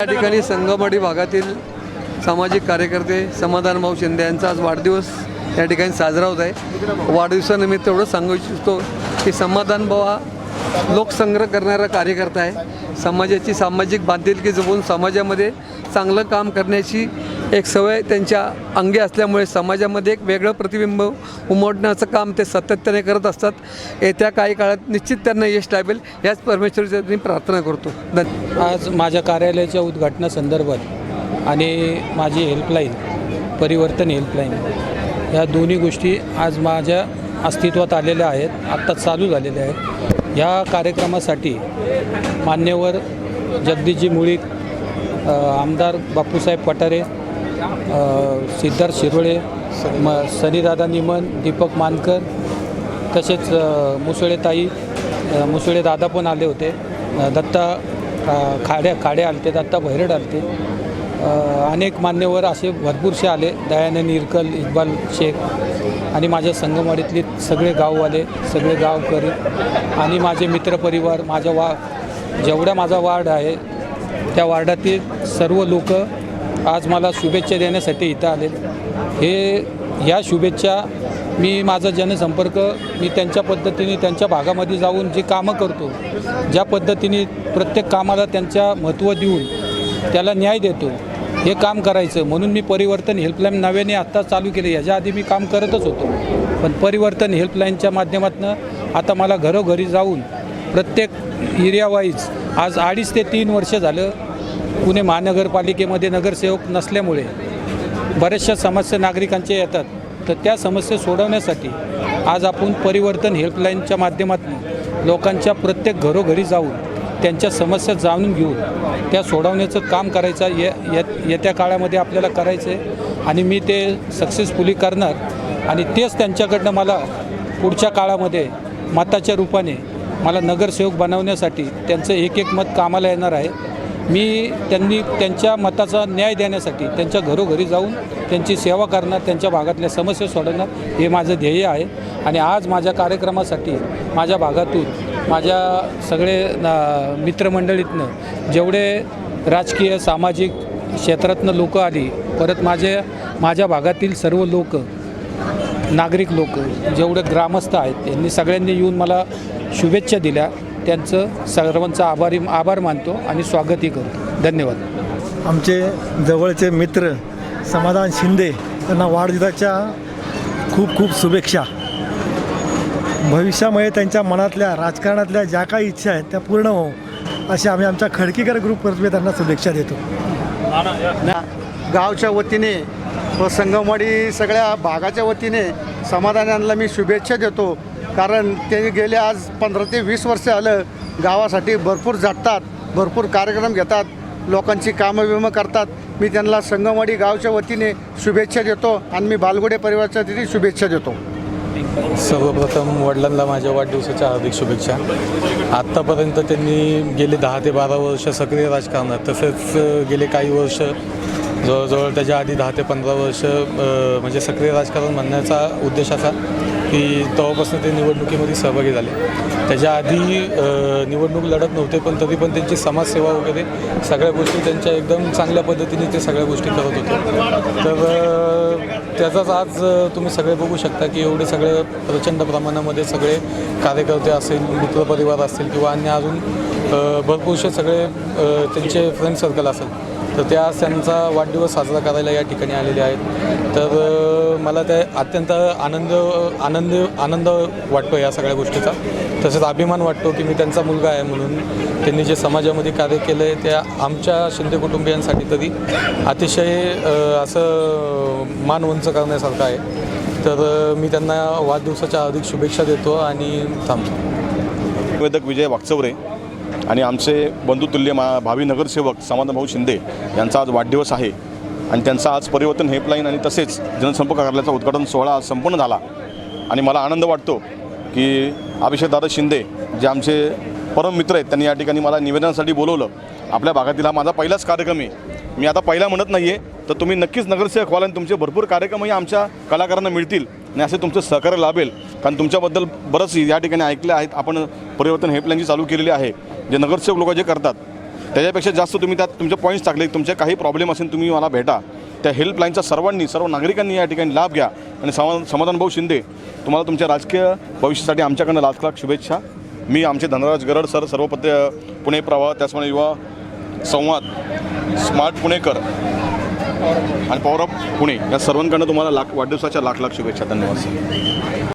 या ठिकाणी संगमवाडी भागातील सामाजिक कार्यकर्ते समाधान भाऊ शिंदे यांचा आज वाढदिवस या ठिकाणी साजरा होत आहे. वाढदिवसानिमित्त एवढं सांगू इच्छितो की समाधान भाऊ हा लोकसंग्रह करणारा कार्यकर्ता आहे. समाजाची सामाजिक बांधिलकी जपून समाजामध्ये चांगलं काम करण्याची एक सवय त्यांच्या अंगी असल्यामुळे समाजामध्ये एक वेगळं प्रतिबिंब उमटण्याचं काम ते सातत्याने करत असतात. येत्या काही काळात निश्चित त्यांना यश लाभेल याच परमेश्वरची मी प्रार्थना करतो. आज माझ्या कार्यालयाच्या उद्घाटनासंदर्भात आणि माझी हेल्पलाईन परिवर्तन हेल्पलाईन ह्या दोन्ही गोष्टी आज माझ्या अस्तित्वात आलेल्या आहेत आत्ता चालू झालेल्या आहेत. ह्या कार्यक्रमासाठी मान्यवर जगदीशजी मुळीक आमदार बापूसाहेब पठारे सिद्धार्थ शिरोळे म सनीदादा निमन दीपक मानकर तसेच मुसळेताई मुसळे दादा पण आले होते. दत्ता खाड्या खाड्या खाडे आलते दत्ता भैरड आलते. अनेक मान्यवर असे भरपूरसे आले. दयानंद इरकल इक्बाल शेख आणि माझ्या संगमवाडीतले सगळे गाववाले सगळे गावकरी आणि माझे मित्रपरिवार माझ्या वा जेवढा माझा वार्ड आहे त्या वार्डातील सर्व लोक आज मला शुभेच्छा देण्यासाठी इथं आले. हे ह्या शुभेच्छा मी माझा जनसंपर्क मी त्यांच्या पद्धतीने त्यांच्या भागामध्ये जाऊन जी कामं करतो ज्या पद्धतीने प्रत्येक कामाला त्यांच्या महत्त्व देऊन त्याला न्याय देतो. हे काम करायचं. म्हणून मी परिवर्तन हेल्पलाईन नव्याने आत्ता चालू केले. याच्या आधी मी काम करतच होतो. पण परिवर्तन हेल्पलाईनच्या माध्यमातून आता मला घरोघरी जाऊन प्रत्येक एरियावाईज आज अडीच ते तीन वर्ष झालं पुणे महानगरपालिकेमध्ये नगरसेवक नसल्यामुळे बऱ्याचशा समस्या नागरिकांच्या येतात. तर त्या समस्या सोडवण्यासाठी आज आपण परिवर्तन हेल्पलाईनच्या माध्यमातून लोकांच्या प्रत्येक घरोघरी जाऊन त्यांच्या समस्या जाणून घेऊन त्या सोडवण्याचं काम करायचं ये येत्या काळामध्ये आपल्याला करायचं आहे आणि मी ते सक्सेसफुली करणार. आणि तेच त्यांच्याकडनं मला पुढच्या काळामध्ये मताच्या रूपाने मला नगरसेवक बनवण्यासाठी त्यांचं एक एक मत कामाला येणार आहे. मी त्यांनी त्यांच्या मताचा न्याय देण्यासाठी त्यांच्या घरोघरी जाऊन त्यांची सेवा करणार त्यांच्या भागातल्या समस्या सोडवणार हे माझं ध्येय आहे. आणि आज माझ्या कार्यक्रमासाठी माझ्या भागातून माझ्या सगळे ना- मित्रमंडळीतनं जेवढे राजकीय सामाजिक क्षेत्रातनं लोक आली परत माझे माझ्या भागातील सर्व लोक नागरिक लोक जेवढे ग्रामस्थ आहेत त्यांनी सगळ्यांनी येऊन मला शुभेच्छा दिल्या. त्यांचं सर्वांचा आभारी आभार मानतो आणि स्वागतही करतो. धन्यवाद. आमचे जवळचे मित्र समाधान शिंदे त्यांना वाढदिवसाच्या खूप खूप शुभेच्छा. भविष्यामध्ये त्यांच्या मनातल्या राजकारणातल्या ज्या काही इच्छा आहेत त्या पूर्ण हो असे आम्ही आमच्या खडकीकर ग्रुपतर्फे त्यांना शुभेच्छा देतो. गावच्या वतीने व संगमवाडी सगळ्या भागाच्या वतीने समाधानांना मी शुभेच्छा देतो. कारण ते गेले आज पंधरा ते वीस वर्ष आलं गावासाठी भरपूर झटतात भरपूर कार्यक्रम घेतात लोकांची कामं विमं करतात. मी त्यांना संगमवाडी गावच्या वतीने शुभेच्छा देतो आणि मी बालगुडे परिवाराच्या वतीने शुभेच्छा देतो. सर्वप्रथम वडिलांना माझ्या वाढदिवसाच्या हार्दिक शुभेच्छा. आत्तापर्यंत त्यांनी गेले दहा ते बारा वर्ष सक्रिय राजकारणात. तसेच गेले काही वर्ष जवळजवळ त्याच्या आधी दहा ते पंधरा वर्ष म्हणजे सक्रिय राजकारण म्हणण्याचा उद्देश असा की तेव्हापासून ते निवडणुकीमध्ये सहभागी झाले. त्याच्या आधी निवडणूक लढत नव्हते पण तरी पण त्यांची समाजसेवा वगैरे सगळ्या गोष्टी त्यांच्या एकदम चांगल्या पद्धतीने ते सगळ्या गोष्टी करत होते. तर त्याचाच आज तुम्ही सगळे बघू शकता की एवढे सगळे प्रचंड प्रमाणामध्ये सगळे कार्यकर्ते असतील मित्रपरिवार असतील किंवा अन्य अजून भरपूरसे सगळे त्यांचे फ्रेंड सर्कल असेल. तर त्या आज त्यांचा वाढदिवस साजरा करायला या ठिकाणी आलेले आहेत. तर मला ते अत्यंत आनंद आनंद आनंद वाटतो या सगळ्या गोष्टीचा. तसेच अभिमान वाटतो की मी त्यांचा मुलगा आहे म्हणून. त्यांनी जे समाजामध्ये कार्य केलं आहे त्या आमच्या शिंदे कुटुंबियांसाठी तरी अतिशय असं मान उंच करण्यासारखं आहे. तर मी त्यांना वाढदिवसाच्या अधिक शुभेच्छा देतो आणि थांबतो. निवेदक विजय वागचौरे आणि आमचे बंधुतुल्य मा भावी नगरसेवक समाधानभाऊ शिंदे यांचा आज वाढदिवस आहे. आणि त्यांचा आज परिवर्तन हेल्पलाईन आणि तसेच जनसंपर्क कार्यालयाचा उद्घाटन सोहळा आज संपन्न झाला. आणि मला आनंद वाटतो की अभिषेकदादा शिंदे जे आमचे परम मित्र आहेत त्यांनी या ठिकाणी मला निवेदनासाठी बोलवलं. आपल्या भागातील हा माझा पहिलाच कार्यक्रम आहे. मी आता पहिला म्हणत नाही आहे तर तुम्ही नक्कीच नगरसेवक व्हाल आणि तुमचे भरपूर कार्यक्रमही आमच्या कलाकारांना मिळतील. आणि असे तुमचं सहकार्य लाभेल. कारण तुमच्याबद्दल बरंच या ठिकाणी ऐकले आहेत. आपण परिवर्तन हेल्पलाईनची चालू केलेली आहे. जे नगरसेवक लोक जे करतात त्याच्यापेक्षा जास्त तुम्ही त्यात तुमचे पॉईंट्स टाकले. तुमचे काही प्रॉब्लेम असेल तुम्ही मला भेटा. त्या हेल्पलाईनचा सर्वांनी सर्व नागरिकांनी या ठिकाणी लाभ घ्या. आणि समा समाधान भाऊ शिंदे तुम्हाला तुमच्या राजकीय भविष्यासाठी आमच्याकडनं लाख लाख शुभेच्छा. मी आमचे धनराज गरड सर सर्व पत्र पुणे प्रवाह त्याचप्रमाणे युवा संवाद स्मार्ट पुणेकर आणि पॉवर ऑफ पुणे. या सर्वांकडनं तुम्हाला लाख वाढदिवसाच्या लाख लाख शुभेच्छा. धन्यवाद